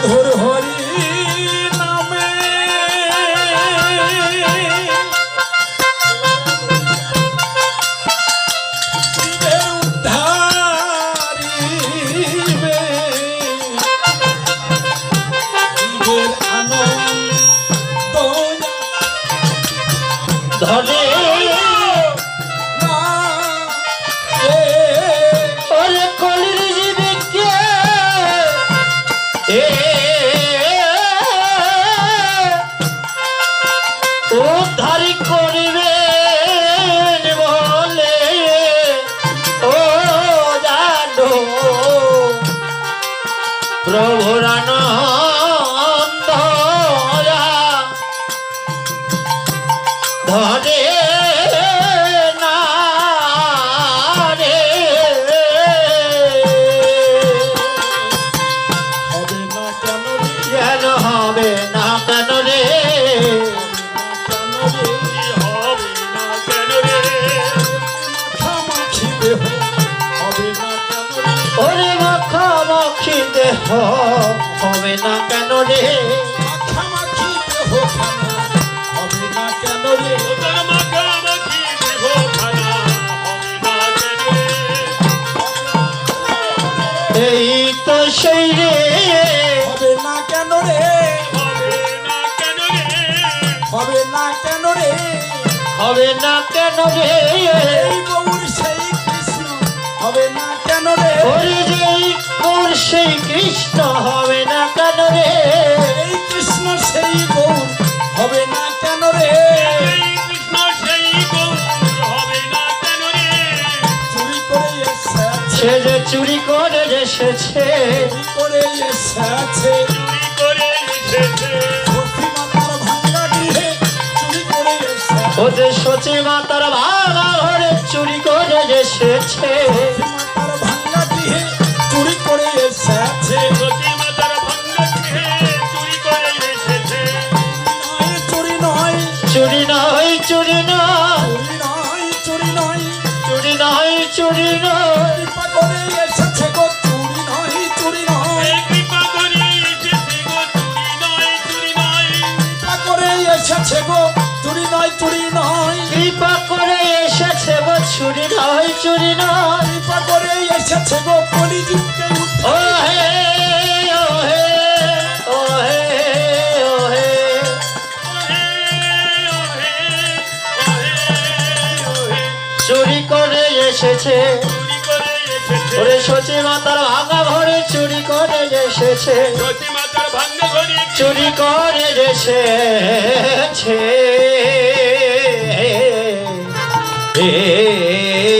মধুর হরি নামে। ধনে না উদ্ধারি করিবে বলে। ও জানো প্রভুর আনন্দ ধরে ওরে মাখামাখি দেহ হবে না কেন রে? মাখামাখি দেহ কেন হবে না কেন রে? এই তো সেই রে। হবে না কেন রে? হবে না কেন রে? হবে না কেন রে? এই গৌর সেই কৃষ্ণ হবে না কেন রে? ওরে যেই মোর সেই কৃষ্ণ হবে না কেন রে? এই কৃষ্ণ সেই গৌর হবে না কেন রে? চুরি করে সে যে চুরি করে এসেছে। করে এসেছে। চুরি করে এসেছে। ওদের সচি মাতার ভাঙা চুরি করে এসেছে। সখী ভাঙ্গা গৃহে চুরি করে এসেছে। চুরি নয় চুরি নয়। চুরি নয় চুরি নয়। চুরি নয় চুরি নয়। কৃপা করে এসেছে গো চুরি নয় চুরি নয়। কৃপা করে এসেছে গো চুরি নয় চুরি নয়। কৃপা করে এসেছে গো চুরি নয় চুরি নয়। কৃপা করে এসেছে গো কলিযুগকে ও হে ও হে ও হে ও হে চুরি করে এসেছে। ওরে সচি মাতার ভাঙা ঘরে চুরি করে এসেছে। চুরি করে এসেছে। ei, ei, ei.